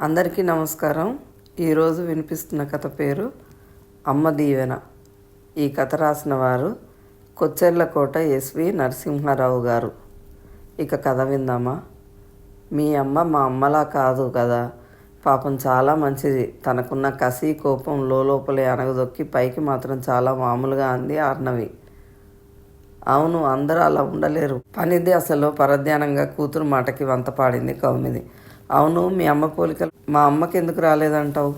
అందరికీ నమస్కారం. ఈరోజు వినిపిస్తున్న కథ పేరు అమ్మ దీవెన. ఈ కథ రాసిన వారు కొచ్చెర్లకోట ఎస్వి నరసింహారావు గారు. ఇక కథ విందామా? మీ అమ్మ మా అమ్మలా కాదు కదా పాపం చాలా మంచిది. తనకున్న కసి కోపం లోపలే అనగదొక్కి పైకి మాత్రం చాలా మామూలుగా అంది ఆర్నవి. అవును అందరూ అలా ఉండలేరు. పనిది అసలు పరధ్యానంగా కూతురు మాటకి వంత పాడింది కౌమిది. అవును మీ అమ్మ పోలికలు మా అమ్మకి ఎందుకు రాలేదంటావు?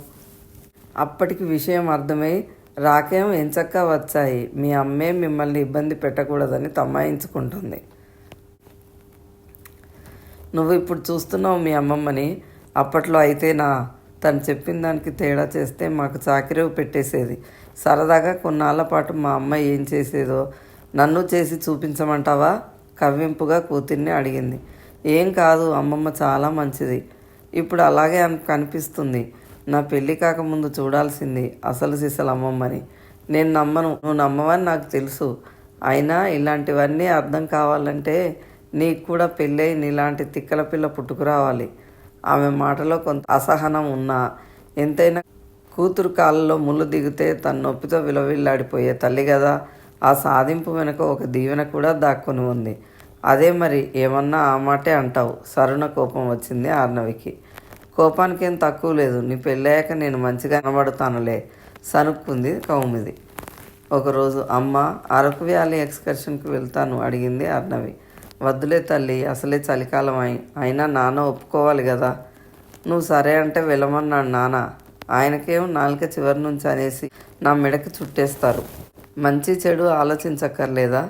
అప్పటికి విషయం అర్థమై రాకేం ఎంచక్క వచ్చాయి. మీ అమ్మే మిమ్మల్ని ఇబ్బంది పెట్టకూడదని తమ్మాయించుకుంటుంది. నువ్వు ఇప్పుడు చూస్తున్నావు మీ అమ్మమ్మని. అప్పట్లో అయితేనా తను చెప్పిన దానికి తేడా చేస్తే మాకు చాకిరేవు పెట్టేసేది. సరదాగా కొన్నాళ్ళ పాటు మా అమ్మ ఏం చేసేదో నన్ను చేసి చూపించమంటావా? కవ్వింపుగా కూతుర్ని అడిగింది. ఏం కాదు అమ్మమ్మ చాలా మంచిది. ఇప్పుడు అలాగే కనిపిస్తుంది. నా పెళ్ళి కాకముందు చూడాల్సింది అసలు సిసలు అమ్మమ్మని. నేను నమ్మను. నువ్వు నమ్మవని నాకు తెలుసు. అయినా ఇలాంటివన్నీ అర్థం కావాలంటే నీకు కూడా పెళ్ళై నీలాంటి తిక్కల పిల్ల పుట్టుకురావాలి ఆమె మాటలో కొంత అసహనం ఉన్నా ఎంతైనా కూతురు కాళ్ళలో ముళ్ళు దిగితే తన నొప్పితో విలవిల్లాడిపోయే తల్లి కదా ఆ సాధింపు వెనుక ఒక దీవెన కూడా దాక్కుని ఉంది. అదే మరి ఏమన్నా ఆ మాటే అంటావు. సరుణ కోపం వచ్చింది ఆర్నవికి. కోపానికి ఏం తక్కువ లేదు. నీ పెళ్ళాక నేను మంచిగా కనబడతానులే సనుక్కుంది కౌమిది. ఒకరోజు అమ్మ అరకు వ్యాలీ ఎక్స్కర్షన్కి వెళ్తాను అడిగింది అర్ణవి వద్దులే తల్లి అసలే చలికాలం అయి అయినా నాన్న ఒప్పుకోవాలి కదా నువ్వు సరే అంటే వెళ్ళమన్నాడు నాన్న. ఆయనకేం నాలుక చివరి నుంచి అనేసి నా మెడకి చుట్టేస్తారు. మంచి చెడు ఆలోచించక్కర్లేదా?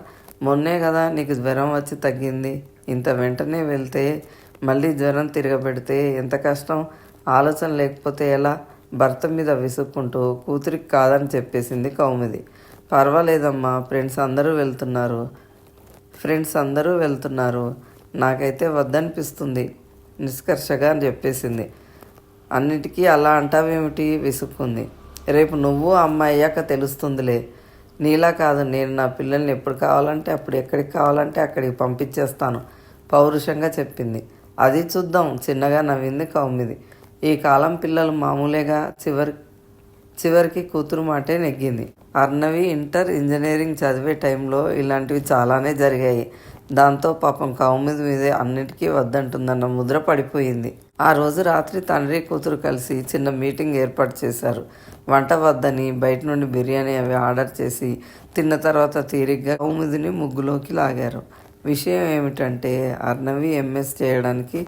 మొన్నే కదా నీకు జ్వరం వచ్చి తగ్గింది. ఇంత వెంటనే వెళ్తే మళ్ళీ జ్వరం తిరగబెడితే ఎంత కష్టం? ఆలోచన లేకపోతే ఎలా? భర్త మీద విసుక్కుంటూ కూతురికి కాదని చెప్పేసింది కౌమిది. పర్వాలేదమ్మా ఫ్రెండ్స్ అందరూ వెళ్తున్నారు. ఫ్రెండ్స్ అందరూ వెళ్తున్నారు. నాకైతే వద్దనిపిస్తుంది నిష్కర్షగా అని చెప్పేసింది. అన్నిటికీ అలా అంటావేమిటి? విసుక్కుంది. రేపు నువ్వు అమ్మ అయ్యాక తెలుస్తుందిలే. నీలా కాదు నేను నా పిల్లల్ని ఎప్పుడు కావాలంటే అప్పుడు ఎక్కడికి కావాలంటే అక్కడికి పంపించేస్తాను పౌరుషంగా చెప్పింది. అది చూద్దాం చిన్నగా నవ్వింది కౌమిది. ఈ కాలం పిల్లలు మామూలేగా చివరి చివరికి కూతురు మాటే నెగ్గింది. అర్ణవి ఇంటర్ ఇంజనీరింగ్ చదివే టైంలో ఇలాంటివి చాలానే జరిగాయి. దాంతో పాపం కౌమిది మీదే అన్నిటికీ వద్దంటుందన్న ముద్ర పడిపోయింది. ఆ రోజు రాత్రి తండ్రి కూతురు కలిసి చిన్న మీటింగ్ ఏర్పాటు చేశారు. వంట వద్దని బయట నుండి బిర్యానీ అవి ఆర్డర్ చేసి తిన్న తర్వాత తీరిగ్గా కౌముదిని ముగ్గులోకి లాగారు. విషయం ఏమిటంటే అర్ణవి ఎంఎస్ చేయడానికి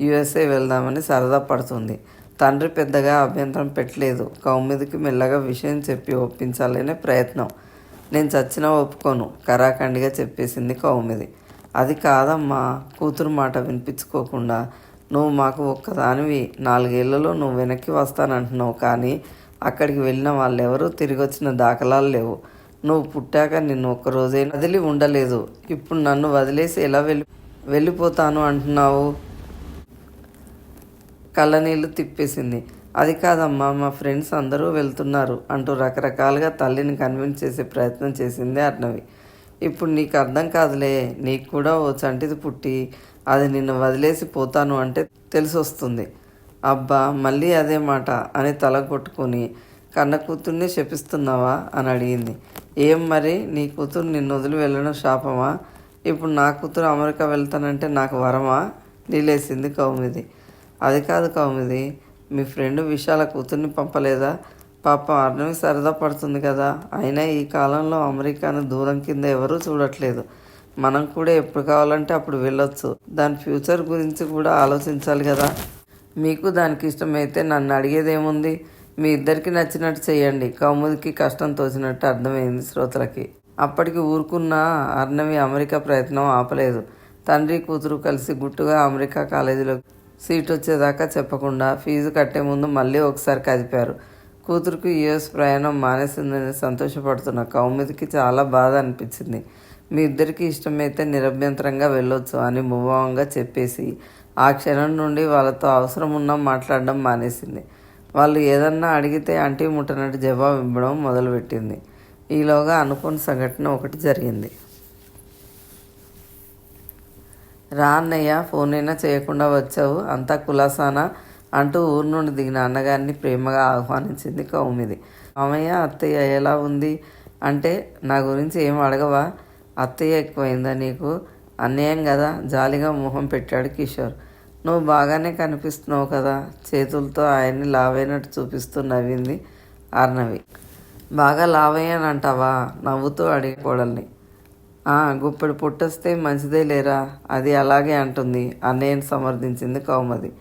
యుఎస్ఏ వెళ్దామని సరదా పడుతుంది. తండ్రి పెద్దగా అభ్యంతరం పెట్టలేదు. కౌముదికి మెల్లగా విషయం చెప్పి ఒప్పించాలనే ప్రయత్నం. నేను చచ్చినా ఒప్పుకోను కరాఖండిగా చెప్పేసింది కౌమిది అది కాదమ్మా కూతురు మాట వినిపించుకోకుండా నువ్వు మాకు ఒక్కదానివి. నాలుగేళ్ళలో నువ్వు వెనక్కి వస్తానంటున్నావు కానీ అక్కడికి వెళ్ళిన వాళ్ళెవరూ తిరిగి వచ్చిన దాఖలాలు లేవు. నువ్వు పుట్టాక నిన్ను ఒక్కరోజే వదిలి ఉండలేదు. ఇప్పుడు నన్ను వదిలేసి ఎలా వెళ్ళి వెళ్ళిపోతాను అంటున్నావు? కళ్ళనీళ్ళు తిప్పేసింది. అది కాదమ్మా మా ఫ్రెండ్స్ అందరూ వెళ్తున్నారు అంటూ రకరకాలుగా తల్లిని కన్విన్స్ చేసే ప్రయత్నం చేసింది అర్ణవి. ఇప్పుడు నీకు అర్థం కాదులే నీకు కూడా ఓ చంటిది పుట్టి అది నిన్ను వదిలేసి పోతాను అంటే తెలిసొస్తుంది. అబ్బా మళ్ళీ అదే మాట అని తల కొట్టుకొని కన్న కూతుర్ని శపిస్తున్నావా? అని అడిగింది. ఏం మరి? నీ కూతురు నిన్ను వదిలి వెళ్ళడం శాపమా? ఇప్పుడు నా కూతురు అమెరికా వెళ్తానంటే నాకు వరమా? నీలేసింది కౌమిది. అది కాదు కౌమిది మీ ఫ్రెండ్ విశాల కూతుర్ని పంపలేదా? పాపం అర్ణవి సరదా పడుతుంది కదా. అయినా ఈ కాలంలో అమెరికాను దూరం కింద ఎవరూ చూడట్లేదు. మనం కూడా ఎప్పుడు కావాలంటే అప్పుడు వెళ్ళొచ్చు. దాని ఫ్యూచర్ గురించి కూడా ఆలోచించాలి కదా. మీకు దానికి ఇష్టమైతే నన్ను అడిగేదేముంది? మీ ఇద్దరికి నచ్చినట్టు చేయండి. కౌముదికి కష్టం తోచినట్టు అర్థమైంది శ్రోతలకి. అప్పటికి ఊరుకున్న అర్ణవి అమెరికా ప్రయత్నం ఆపలేదు. తండ్రి కూతురు కలిసి గుట్టుగా అమెరికా కాలేజీలో సీట్ వచ్చేదాకా చెప్పకుండా ఫీజు కట్టే ముందు మళ్ళీ ఒకసారి కదిపారు. కూతురుకు యుఎస్ ప్రయాణం మానేసిందని సంతోషపడుతున్న కౌముదికి చాలా బాధ అనిపించింది. మీ ఇద్దరికి ఇష్టమైతే నిరభ్యంతరంగా వెళ్ళొచ్చు అని ముభావంగా చెప్పేసి ఆ క్షణం నుండి వాళ్ళతో అవసరం ఉన్నా మాట్లాడడం మానేసింది. వాళ్ళు ఏదన్నా అడిగితే అంటీ ముట్టనట్టు జవాబు ఇవ్వడం మొదలుపెట్టింది. ఈలోగా అనుకోని సంఘటన ఒకటి జరిగింది. రా అన్నయ్య ఫోన్ అయినా చేయకుండా వచ్చావు. అంతా కులాసానా? అంటూ ఊరు నుండి దిగిన అన్నగారిని ప్రేమగా ఆహ్వానించింది కౌమిది. మామయ్య అత్తయ్య ఎలా ఉంది? అంటే నా గురించి ఏం అడగవా? అత్తయ్య ఎక్కువైందా నీకు? అన్యాయం కదా. జాలిగా మొహం పెట్టాడు కిషోర్. నువ్వు బాగానే కనిపిస్తున్నావు కదా. చేతులతో ఆయన్ని లావైనట్టు చూపిస్తూ నవ్వింది ఆర్నవి. బాగా లావయ్యానంటావా? నవ్వుతూ అడిగి కోడల్ని. గుప్పెడు పుట్టొస్తే మంచిదే లేరా? అది అలాగే అంటుంది అన్నయ్యని సమర్థించింది కౌమది.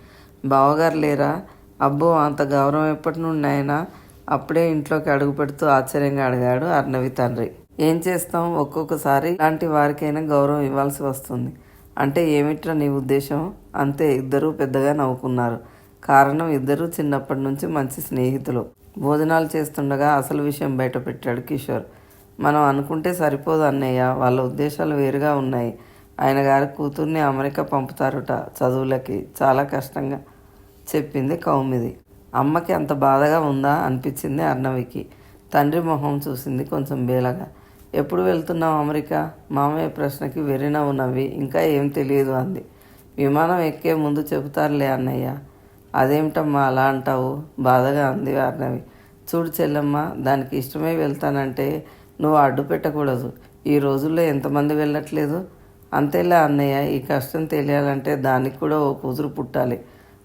బావగారు లేరా? అబ్బో అంత గౌరవం ఎప్పటి నుండి అయినా అప్పుడే ఇంట్లోకి అడుగు పెడుతూ ఆశ్చర్యంగా అడిగాడు అర్ణవి తండ్రి. ఏం చేస్తాం? ఒక్కొక్కసారి ఇలాంటి వారికైనా గౌరవం ఇవ్వాల్సి వస్తుంది. అంటే ఏమిట్రా నీ ఉద్దేశం? అంతే ఇద్దరూ పెద్దగా నవ్వుకున్నారు. కారణం ఇద్దరూ చిన్నప్పటి నుంచి మంచి స్నేహితులు. భోజనాలు చేస్తుండగా అసలు విషయం బయట పెట్టాడు కిషోర్. మనం అనుకుంటే సరిపోదు అన్నయ్య వాళ్ళ ఉద్దేశాలు వేరుగా ఉన్నాయి. ఆయన గారి కూతుర్ని అమెరికా పంపుతారుట చదువులకి. చాలా కష్టంగా చెప్పింది కౌమిది. అమ్మకి అంత బాధగా ఉందా? అనిపించింది అర్ణవికి. తండ్రి మొహం చూసింది కొంచెం బేలగా. ఎప్పుడు వెళ్తున్నావు అమెరికా? మామయ్య ప్రశ్నకి వెర్రినవ్వు నవ్వి ఇంకా ఏం తెలియదు అంది. విమానం ఎక్కే ముందు చెబుతారులే అన్నయ్య. అదేమిటమ్మా అలా అంటావు? బాధగా అంది అర్ణవి. చూడు చెల్లమ్మ దానికి ఇష్టమై వెళ్తానంటే నువ్వు అడ్డు పెట్టకూడదు. ఈ రోజుల్లో ఎంతమంది వెళ్ళట్లేదు? అంతేలే అన్నయ్య ఈ కష్టం తెలియాలంటే దానికి కూడా ఓ కూతురు పుట్టాలి.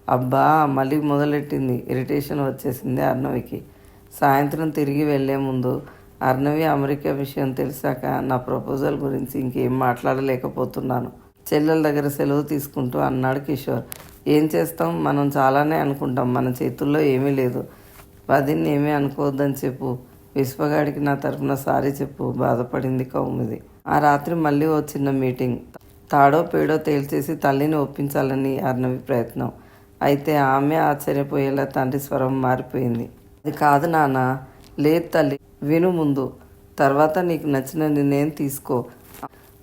అబ్బా మళ్ళీ మొదలెట్టింది? ఇరిటేషన్ వచ్చేసింది అర్ణవికి. సాయంత్రం తిరిగి వెళ్ళే ముందు అర్ణవి అమెరికా విషయం తెలిసాక నా ప్రపోజల్ గురించి ఇంకేం మాట్లాడలేకపోతున్నాను. చెల్లెల దగ్గర సెలవు తీసుకుంటూ అన్నాడు కిషోర్. ఏం చేస్తాం? మనం చాలానే అనుకుంటాం. మన చేతుల్లో ఏమీ లేదు. వదిన్ని ఏమీ అనుకోవద్దని చెప్పు. విశ్వగాడికి నా తరపున సారీ చెప్పు. బాధపడింది కౌమిది. ఆ రాత్రి మళ్ళీ ఓ చిన్న మీటింగ్. తాడో పేడో తేల్చేసి తల్లిని ఒప్పించాలని అర్ణవి ప్రయత్నం. అయితే ఆమె ఆశ్చర్యపోయేలా తండ్రి స్వరం మారిపోయింది. అది కాదు నాన్న. లేదు తల్లి. విను ముందు. తర్వాత నీకు నచ్చిన నిర్ణయం తీసుకో.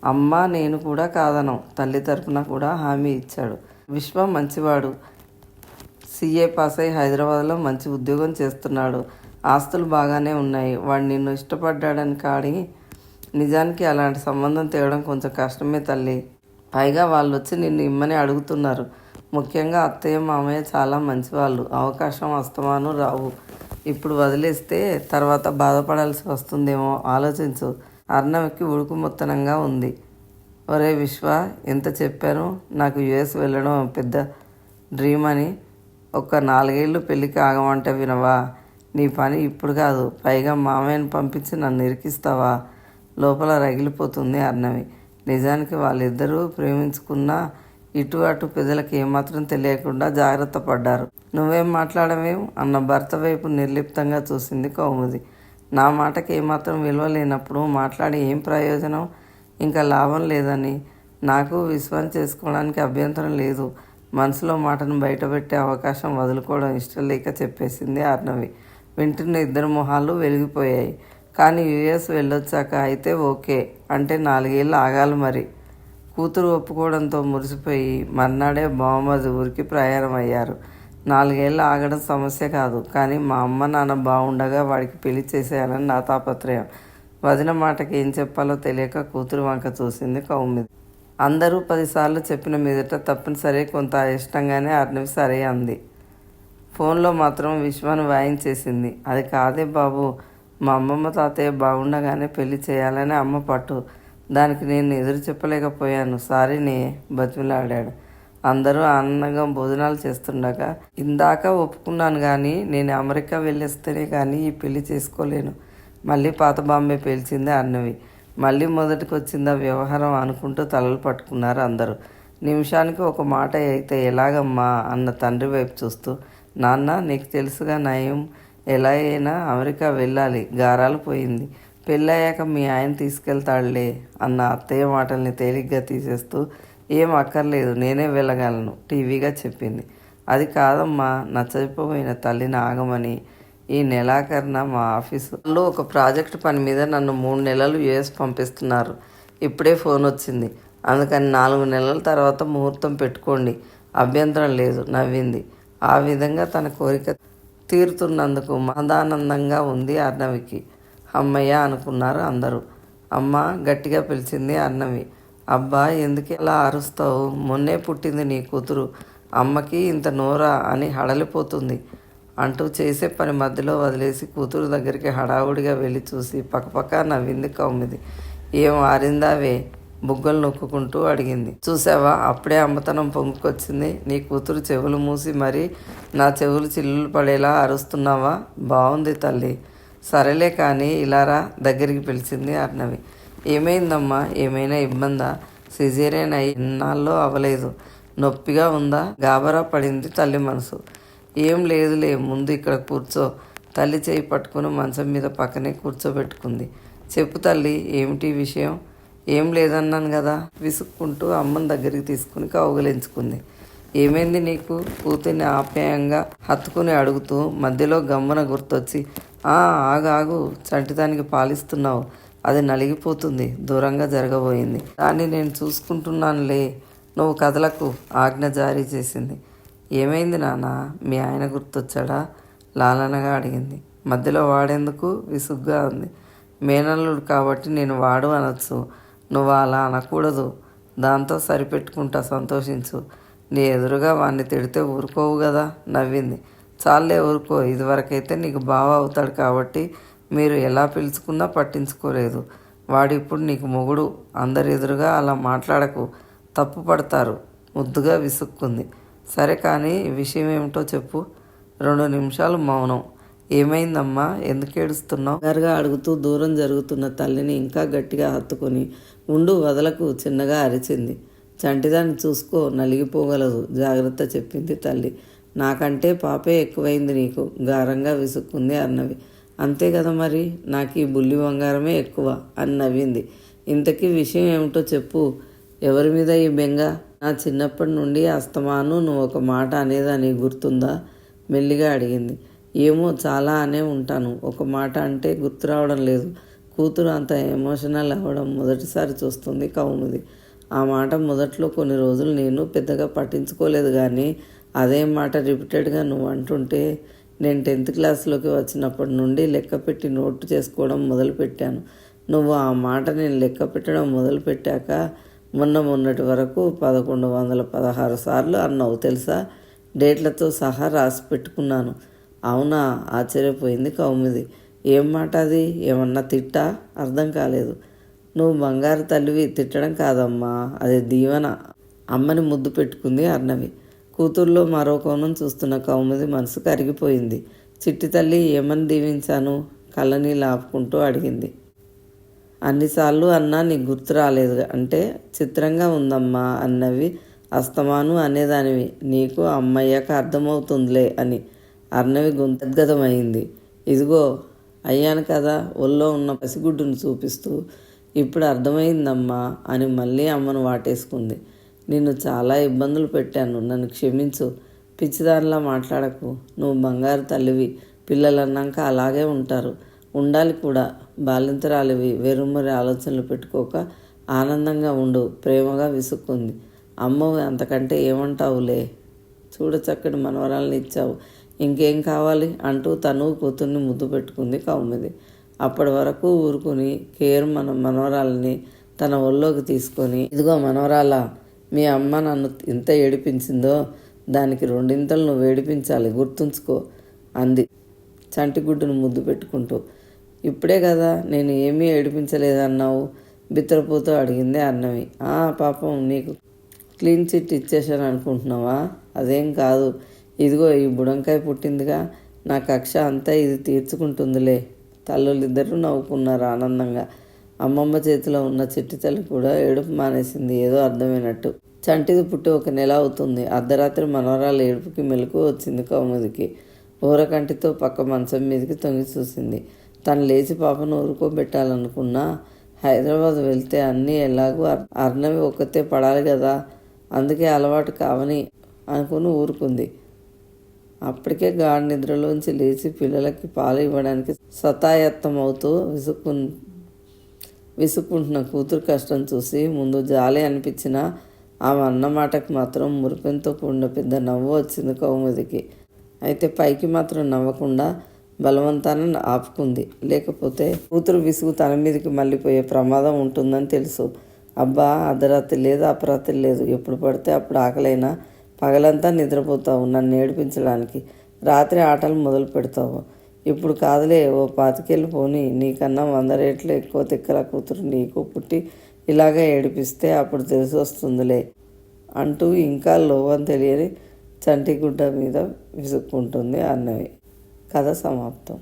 అమ్మ నేను కూడా కాదనం. తల్లి తరపున కూడా హామీ ఇచ్చాడు. విశ్వ మంచివాడు. సీఏ పాస్ అయి హైదరాబాద్లో మంచి ఉద్యోగం చేస్తున్నాడు. ఆస్తులు బాగానే ఉన్నాయి. వాడు నిన్ను ఇష్టపడ్డాడని కాడి నిజానికి అలాంటి సంబంధం తేవడం కొంచెం కష్టమే తల్లి. పైగా వాళ్ళు వచ్చి నిన్ను ఇమ్మని అడుగుతున్నారు. ముఖ్యంగా అత్తయ్య మామయ్య చాలా మంచివాళ్ళు. అవకాశం అస్తమాను రావు. ఇప్పుడు వదిలేస్తే తర్వాత బాధపడాల్సి వస్తుందేమో ఆలోచించు. అర్ణవ్కి ఉడుకుమొత్తనంగా ఉంది. ఒరే విశ్వ ఎంత చెప్పాను? నాకు యుఎస్ వెళ్ళడం పెద్ద డ్రీమ్ అని. ఒక నాలుగేళ్ళు పెళ్ళికి ఆగమంటే వినవా? నీ పని ఇప్పుడు కాదు. పైగా మామయ్యను పంపించి నన్ను ఇరికిస్తావా? లోపల రగిలిపోతుంది అర్ణవి. నిజానికి వాళ్ళిద్దరూ ప్రేమించుకున్నా ఇటు అటు పెద్దలకు ఏమాత్రం తెలియకుండా జాగ్రత్త పడ్డారు. నువ్వేం మాట్లాడవేం? అన్న భర్త వైపు నిర్లిప్తంగా చూసింది కౌముది. నా మాటకి ఏమాత్రం విలువ లేనప్పుడు మాట్లాడి ఏం ప్రయోజనం? ఇంకా లాభం లేదని. నాకు విశ్వాసం చేసుకోవడానికి అభ్యంతరం లేదు. మనసులో మాటను బయటపెట్టే అవకాశం వదులుకోవడం ఇష్టం లేక చెప్పేసింది అర్ణవి. వింటున్న ఇద్దరు మొహాలు వెలిగిపోయాయి. కానీ యుఎస్ వెళ్ళొచ్చాక అయితే ఓకే. అంటే నాలుగేళ్ళు ఆగాలి మరి. కూతురు ఒప్పుకోవడంతో మురిసిపోయి మర్నాడే బామ్మది ఊరికి ప్రయాణం అయ్యారు నాలుగేళ్ళు ఆగడం సమస్య కాదు. కానీ మా అమ్మ నాన్న బాగుండగా వాడికి పెళ్ళి చేసేయాలని నా తాపత్రయం వదిన మాటకి ఏం చెప్పాలో తెలియక కూతురు వంక చూసింది కౌమిది. అందరూ పదిసార్లు చెప్పిన మీదట తప్పనిసరి కొంత ఇష్టంగానే అర్ణవి సరే అంది. ఫోన్లో మాత్రం విశ్వాన్ని వాయించేసింది అది కాదే బాబు మా అమ్మమ్మ తాతయ్య బాగుండగానే పెళ్ళి చేయాలని అమ్మ పట్టు. దానికి నేను ఎదురు చెప్పలేకపోయాను. సారీని బతిమిలాడాడు. అందరూ ఆనందంగా భోజనాలు చేస్తుండగా ఇందాక ఒప్పుకున్నాను కానీ నేను అమెరికా వెళ్ళేస్తేనే కానీ ఈ పెళ్ళి చేసుకోలేను. మళ్ళీ పాత బాంబే పేల్చింది అన్నవి. మళ్ళీ మొదటికి వచ్చిందా వ్యవహారం అనుకుంటూ తలలు పట్టుకున్నారు అందరూ. నిమిషానికి ఒక మాట అయితే ఎలాగమ్మా అన్న తండ్రి వైపు చూస్తూ నాన్న నీకు తెలుసుగా నయం. ఎలా అయినా అమెరికా వెళ్ళాలి. గారాలు పోయింది. పెళ్ళయ్యాక మీ ఆయన తీసుకెళ్తాడులే అన్న అత్తయ్య మాటల్ని తేలిగ్గా తీసేస్తూ ఏం అక్కర్లేదు నేనే వెళ్ళగలను టీవీగా చెప్పింది. అది కాదమ్మా నచ్చకపోయిన తల్లిని ఆగమని ఈ నెలాఖరున మా ఆఫీసులో ఒక ప్రాజెక్ట్ పని మీద నన్ను మూడు నెలలు యుఎస్ పంపిస్తున్నారు. ఇప్పుడే ఫోన్ వచ్చింది. అందుకని నాలుగు నెలల తర్వాత ముహూర్తం పెట్టుకోండి. అభ్యంతరం లేదు నవ్వింది. ఆ విధంగా తన కోరిక తీరుతున్నందుకు మహదానందంగా ఉంది అర్ణవికి. అమ్మయ్య అనుకున్నారు అందరూ. అమ్మ గట్టిగా పిలిచింది అన్నవి. అబ్బా ఎందుకు ఇలా అరుస్తావు? మొన్నే పుట్టింది నీ కూతురు. అమ్మకి ఇంత నోరా అని హడలిపోతుంది. అంటూ చేసే పని మధ్యలో వదిలేసి కూతురు దగ్గరికి హడావుడిగా వెళ్ళి చూసి పక్కపక్క నవ్వింది కౌమిది. ఏం ఆరిందావే? బుగ్గలు నొక్కుంటూ అడిగింది. చూసావా? అప్పుడే అమ్మతనం పొంగుకొచ్చింది. నీ కూతురు చెవులు మూసి మరి నా చెవులు చిల్లులు పడేలా అరుస్తున్నావా? బాగుంది తల్లి. సరేలే కానీ ఇలారా దగ్గరికి పిలిచింది అర్ణవి. ఏమైందమ్మా? ఏమైనా ఇబ్బందా? సిజేరియన్ అయి ఇన్నాళ్ళు అవ్వలేదు నొప్పిగా ఉందా? గాబరా పడింది తల్లి మనసు. ఏం లేదులే ముందు ఇక్కడ కూర్చో. తల్లి చేయి పట్టుకుని మంచం మీద పక్కనే కూర్చోబెట్టుకుంది. చెప్పు తల్లి ఏమిటి విషయం? ఏం లేదన్నాను కదా? విసుక్కుంటూ అమ్మని దగ్గరికి తీసుకుని కౌగలించుకుంది. ఏమైంది నీకు? కూతుర్ని ఆప్యాయంగా హత్తుకుని అడుగుతూ మధ్యలో గమ్మున గుర్తొచ్చి ఆ ఆగు చంటిదానికి పాలిస్తున్నావు. అది నలిగిపోతుంది దూరంగా జరగబోయింది. దాన్ని నేను చూసుకుంటున్నానులే. నువ్వు కథలకు ఆజ్ఞ జారీ చేసింది. ఏమైంది నాన్న? మీ ఆయన గుర్తొచ్చాడా? లాలనగా అడిగింది. మధ్యలో వాడేందుకు? విసుగ్గా ఉంది. మేనల్లుడు కాబట్టి నేను వాడు అనొచ్చు. నువ్వు అలా అనకూడదు. దాంతో సరిపెట్టుకుంటా సంతోషించు. నీ ఎదురుగా వాడిని తిడితే ఊరుకోవు కదా నవ్వింది. చాలే ఊరుకో ఇదివరకైతే నీకు బావ అవుతాడు కాబట్టి మీరు ఎలా పిలుచుకున్నా పట్టించుకోలేదు. వాడు ఇప్పుడు నీకు మొగుడు అందరి ఎదురుగా అలా మాట్లాడకు తప్పు పడతారు ముద్దుగా విసుక్కుంది. సరే కానీ విషయం ఏమిటో చెప్పు. రెండు నిమిషాలు మౌనం. ఏమైందమ్మా? ఎందుకు ఏడుస్తున్నావు? గారుగా అడుగుతూ దూరం జరుగుతున్న తల్లిని ఇంకా గట్టిగా హత్తుకొని ఉండు వదలకు చిన్నగా అరిచింది. చంటిదాన్ని చూసుకో నలిగిపోగలదు. జాగ్రత్త చెప్పింది తల్లి. నాకంటే పాపే ఎక్కువైంది నీకు. గారంగా విసుక్కుంది అన్నవి. అంతే కదా మరి? నాకు ఈ బుల్లి బంగారమే ఎక్కువ అని నవ్వింది. ఇంతకీ విషయం ఏమిటో చెప్పు. ఎవరి మీద ఈ బెంగ? నా చిన్నప్పటి నుండి అస్తమాను. నువ్వు ఒక మాట అనేదని గుర్తుందా? మెల్లిగా అడిగింది. ఏమో చాలా అనే ఉంటాను. ఒక మాట అంటే గుర్తు రావడం లేదు. కూతురు అంత ఎమోషనల్ అవ్వడం మొదటిసారి చూస్తుంది కౌముది. ఆ మాట మొదట్లో కొన్ని రోజులు నేను పెద్దగా పట్టించుకోలేదు కానీ అదే మాట రిపీటెడ్గా నువ్వు అంటుంటే నేను టెన్త్ క్లాస్లోకి వచ్చినప్పటి నుండి లెక్క పెట్టి నోటు చేసుకోవడం మొదలుపెట్టాను. నువ్వు ఆ మాట నేను లెక్క పెట్టడం మొదలుపెట్టాక మొన్న మొన్నటి వరకు పదకొండు వందల పదహారు సార్లు అన్నావు తెలుసా? డేట్లతో సహా రాసి పెట్టుకున్నాను. అవునా? ఆశ్చర్యపోయింది కౌమిది. ఏం మాట అది? ఏమన్నా తిట్టా? అర్థం కాలేదు. నువ్వు బంగారు తల్లివి తిట్టడం కాదమ్మా. అది దీవెన. అమ్మని ముద్దు పెట్టుకుంది అర్ణవి. కూతుర్లో మరో కోణం చూస్తున్న కౌముది మనసు కరిగిపోయింది. చిట్టి తల్లి ఏమని దీవించాను? కళ్ళనీళ్ళు ఆపుకుంటూ అడిగింది. అన్నిసార్లు అన్నా నీకు గుర్తు రాలేదు. అంటే చిత్రంగా ఉందమ్మా అన్నవి. అస్తమాను అనేదానివి. నీకు అమ్మయ్యాక అర్థమవుతుందిలే అని అర్ణవి గొంతద్గతమైంది ఇదిగో అయ్యాను కదా. ఒళ్ళో ఉన్న పసిగుడ్డును చూపిస్తూ ఇప్పుడు అర్థమైందమ్మా అని మళ్ళీ అమ్మను వాటేసుకుంది. నిన్ను చాలా ఇబ్బందులు పెట్టాను నన్ను క్షమించు. పిచ్చిదానిలా మాట్లాడకు. నువ్వు బంగారు తల్లివి పిల్లలన్నాక అలాగే ఉంటారు. ఉండాలి కూడా. బాలింతరాలివి వెరుమరి ఆలోచనలు పెట్టుకోక ఆనందంగా ఉండు ప్రేమగా విసుక్కుంది. అమ్మ అంతకంటే ఏమంటావులే? చూడ చక్కటి మనవరాలను ఇచ్చావు. ఇంకేం కావాలి? అంటూ తను కూతుర్ని ముద్దు పెట్టుకుంది కౌమిది. అప్పటి వరకు ఊరుకుని కేర్ మన మనవరాలని తన ఒళ్ళోకి తీసుకొని ఇదిగో మనవరాల మీ అమ్మ నన్ను ఇంత ఏడిపించిందో దానికి రెండింతలు నువ్వు ఏడిపించాలి గుర్తుంచుకో అంది చంటిగుడ్డును ముద్దు పెట్టుకుంటూ. ఇప్పుడే కదా నేను ఏమీ ఏడిపించలేదన్నావు? బిత్తరపోతూ అడిగింది అన్నవి. ఆ పాపం నీకు క్లీన్ చిట్ ఇచ్చేసాను అనుకుంటున్నావా? అదేం కాదు. ఇదిగో ఈ బుడంకాయ పుట్టిందిగా. నా కక్ష అంతా ఇది తీర్చుకుంటుందిలే. తల్లులిద్దరూ నవ్వుకున్నారు ఆనందంగా. అమ్మమ్మ చేతిలో ఉన్న చిట్టి తల్లి కూడా ఏడుపు మానేసింది. ఏదో అర్థమైనట్టు. చంటిది పుట్టి ఒక నెల అవుతుంది. అర్ధరాత్రి మనవరాలు ఏడుపుకి మెలకు వచ్చింది కౌముదికి. ఊరకంటితో పక్క మంచం మీదకి తొంగి చూసింది. తను లేచి పాపను ఊరుకోబెట్టాలనుకున్నా హైదరాబాద్ వెళ్తే అన్నీ ఎలాగో అర్ణవి ఒక్కతే పడాలి కదా అందుకే అలవాటు కావని అనుకుని ఊరుకుంది. అప్పటికే గాఢ నిద్రలోంచి లేచి పిల్లలకి పాలు ఇవ్వడానికి సతాయత్తం అవుతూ విసుక్కు విసుక్కుంటున్న కూతురు కష్టం చూసి ముందు జాలి అనిపించిన ఆమె అన్నమాటకు మాత్రం మురిపెంతో కూడిన పెద్ద నవ్వు వచ్చింది కౌముదికి. అయితే పైకి మాత్రం నవ్వకుండా బలవంతాన్ని ఆపుకుంది. లేకపోతే కూతురు విసుగు తన మీదకి మళ్ళీపోయే ప్రమాదం ఉంటుందని తెలుసు. అబ్బా అర్ధరాత్రి లేదు అపరాత్రి లేదు. ఎప్పుడు పడితే అప్పుడు ఆకలైనా పగలంతా నిద్రపోతావు నన్ను ఏడిపించడానికి. రాత్రి ఆటలు మొదలు పెడతావు. ఇప్పుడు కాదులే ఓ పాతికేళ్ళు పోని నీకన్నా వంద రేట్లు ఎక్కువ తిక్కల కూతురు నీకు పుట్టి ఇలాగే ఏడిపిస్తే అప్పుడు తెలిసి వస్తుందిలే అంటూ ఇంకా లోవని తెలియని చంటిగుడ్డ మీద విసుక్కుంటుంది అన్నవి. కథ సమాప్తం.